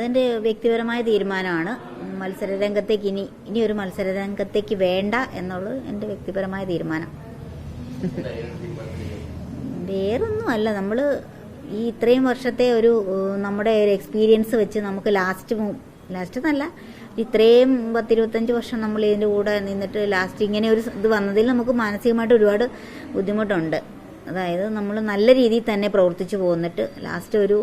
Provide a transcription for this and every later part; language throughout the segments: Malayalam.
അതെന്റെ വ്യക്തിപരമായ തീരുമാനമാണ്. മത്സര രംഗത്തേക്ക് ഇനി ഇനി ഒരു മത്സര രംഗത്തേക്ക് വേണ്ട എന്നുള്ളത് എന്റെ വ്യക്തിപരമായ തീരുമാനം. വേറൊന്നും അല്ല നമ്മൾ ഈ ഇത്രയും വർഷത്തെ ഒരു നമ്മുടെ ഒരു എക്സ്പീരിയൻസ് വെച്ച് നമുക്ക് ലാസ്റ്റ് ലാസ്റ്റ് എന്നല്ല ഇത്രയും പത്തിരുപത്തഞ്ച് വർഷം നമ്മൾ ഇതിന്റെ കൂടെ നിന്നിട്ട് ലാസ്റ്റ് ഇങ്ങനെ ഒരു ഇത് വന്നതിൽ നമുക്ക് മാനസികമായിട്ട് ഒരുപാട് ബുദ്ധിമുട്ടുണ്ട്. അതായത് നമ്മൾ നല്ല രീതിയിൽ തന്നെ പ്രവർത്തിച്ചു പോന്നിട്ട് ലാസ്റ്റ് ഒരു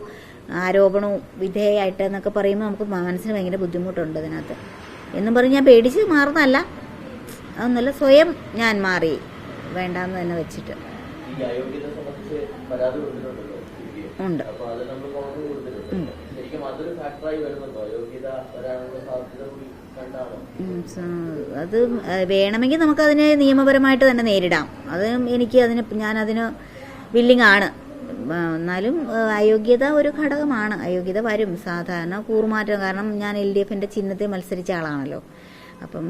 ആരോപണവും വിധേയമായിട്ട് എന്നൊക്കെ പറയുമ്പോൾ നമുക്ക് മനസ്സിന് ഭയങ്കര ബുദ്ധിമുട്ടുണ്ട് ഇതിനകത്ത് എന്നും പറഞ്ഞ് ഞാൻ പേടിച്ച് മാറുന്നതല്ല. അതൊന്നുമല്ല സ്വയം ഞാൻ മാറി വേണ്ടാന്ന് തന്നെ വെച്ചിട്ട്. ഉണ്ട്. അത് വേണമെങ്കിൽ നമുക്കതിനെ നിയമപരമായിട്ട് തന്നെ നേരിടാം. അത് എനിക്ക് അതിന് ഞാനതിന് വില്ലിങ് ആണ് എന്നാലും അയോഗ്യത ഒരു ഘടകമാണ്. അയോഗ്യത വരും. സാധാരണ കൂറുമാറ്റം. കാരണം ഞാൻ എൽ ഡി എഫിന്റെ ചിഹ്നത്തിൽ മത്സരിച്ച ആളാണല്ലോ. അപ്പം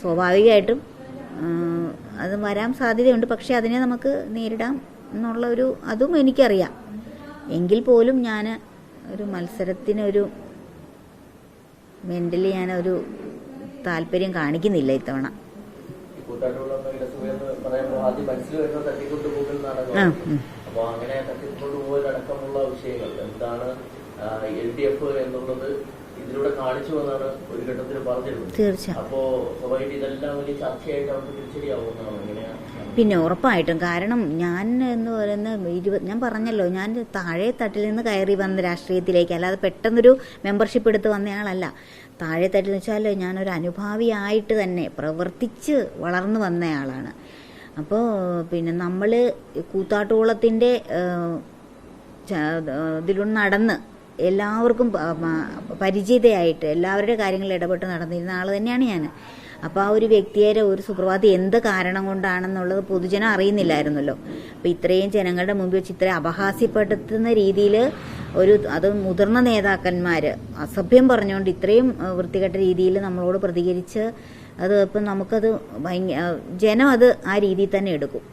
സ്വാഭാവികമായിട്ടും അത് വരാൻ സാധ്യതയുണ്ട്. പക്ഷെ അതിനെ നമുക്ക് നേരിടാം എന്നുള്ള ഒരു അതും എനിക്കറിയാം. എങ്കിൽ പോലും ഞാൻ ഒരു മത്സരത്തിനൊരു മെന്റലി ഒരു താല്പര്യം കാണിക്കുന്നില്ല ഇത്തവണ. ആ, അപ്പൊ അങ്ങനെ തട്ടിക്കൊണ്ട് പോകലടക്കമുള്ള വിഷയങ്ങൾ. എന്താണ് എൽ ഡി എഫ് എന്നുള്ളത് ഇതിലൂടെ കാണിച്ചു എന്നാണ് ഒരു ഘട്ടത്തിൽ പറഞ്ഞിരുന്നത്. അപ്പോ സ്വാഭാവികം ഇതെല്ലാം വലിയ ചർച്ചയായിട്ട് അവർക്ക് തിരിച്ചടിയാവുന്നതാണ് എങ്ങനെയാണ് പിന്നെ ഉറപ്പായിട്ടും. കാരണം ഞാൻ എന്ന് പറയുന്ന ഇരുപത് ഞാൻ പറഞ്ഞല്ലോ ഞാൻ താഴെ തട്ടിൽ നിന്ന് കയറി വന്ന രാഷ്ട്രീയത്തിലേക്ക് അല്ലാതെ പെട്ടെന്നൊരു മെമ്പർഷിപ്പ് എടുത്ത് വന്നയാളല്ല താഴെ തട്ടിൽ എന്ന് വെച്ചാൽ ഞാനൊരു അനുഭാവിയായിട്ട് തന്നെ പ്രവർത്തിച്ച് വളർന്നു വന്നയാളാണ് അപ്പോൾ പിന്നെ നമ്മൾ കൂത്താട്ടുകുളത്തിന്റെ ഇതിലൂടെ നടന്ന് എല്ലാവർക്കും പരിചിതയായിട്ട് എല്ലാവരുടെ കാര്യങ്ങളിൽ ഇടപെട്ട് നടന്നിരുന്ന ആൾ തന്നെയാണ് ഞാൻ അപ്പോൾ ആ ഒരു വ്യക്തിയെ ഒരു സുപ്രഭാതം എന്ത് കാരണം കൊണ്ടാണെന്നുള്ളത് പൊതുജനം അറിയുന്നില്ലായിരുന്നല്ലോ. അപ്പോൾ ഇത്രയും ജനങ്ങളുടെ മുമ്പിൽ വെച്ച് ഇത്രയും അപഹാസ്യപ്പെടുത്തുന്ന രീതിയിൽ ഒരു അത് മുതിർന്ന നേതാക്കന്മാർ അസഭ്യം പറഞ്ഞുകൊണ്ട് ഇത്രയും വൃത്തികെട്ട രീതിയിൽ നമ്മളോട് പ്രതികരിച്ച് അത് ഇപ്പം നമുക്കത് ഭയങ്കര ജനം അത് ആ രീതിയിൽ തന്നെ എടുക്കും.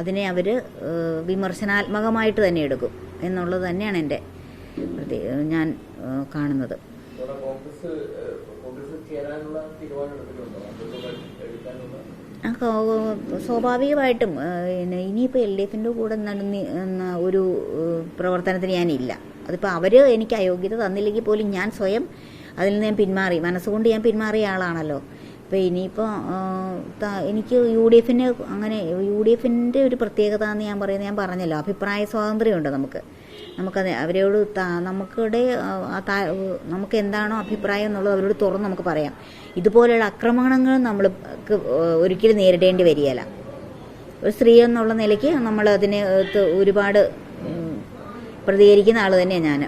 അതിനെ അവർ വിമർശനാത്മകമായിട്ട് തന്നെ എടുക്കും എന്നുള്ളത് തന്നെയാണ് എന്റെ ഞാൻ കാണുന്നത്. കോൺഗ്രസ് കോൺഗ്രസ് ചേരാനുള്ള തീരുമാനം സ്വാഭാവികമായിട്ടും പിന്നെ ഇനിയിപ്പോൾ എൽ ഡി എഫിന്റെ കൂടെ നടന്ന് ഒരു പ്രവർത്തനത്തിന് ഞാനില്ല. അതിപ്പോൾ അവർ എനിക്ക് അയോഗ്യത തന്നില്ലെങ്കിൽ പോലും ഞാൻ സ്വയം അതിൽ നിന്ന് ഞാൻ പിന്മാറി. മനസ്സുകൊണ്ട് ഞാൻ പിന്മാറിയ ആളാണല്ലോ. അപ്പോൾ ഇനിയിപ്പോൾ എനിക്ക് യു ഡി എഫിന് അങ്ങനെ യു ഡി എഫിന്റെ ഒരു പ്രത്യേകത എന്ന് ഞാൻ പറയുന്നത് ഞാൻ പറഞ്ഞല്ലോ അഭിപ്രായ സ്വാതന്ത്ര്യമുണ്ട് നമുക്ക്. നമുക്കത് അവരോട് നമുക്കിടെ നമുക്ക് എന്താണോ അഭിപ്രായം എന്നുള്ളത് അവരോട് തുറന്ന് നമുക്ക് പറയാം. ഇതുപോലെയുള്ള ആക്രമണങ്ങൾ നമ്മൾ ഒരിക്കലും നേരിടേണ്ടി വരികയില്ല. ഒരു സ്ത്രീ എന്നുള്ള നിലയ്ക്ക് നമ്മൾ അതിനെ ഒരുപാട് പ്രതികരിക്കുന്ന ആൾ തന്നെയാണ് ഞാൻ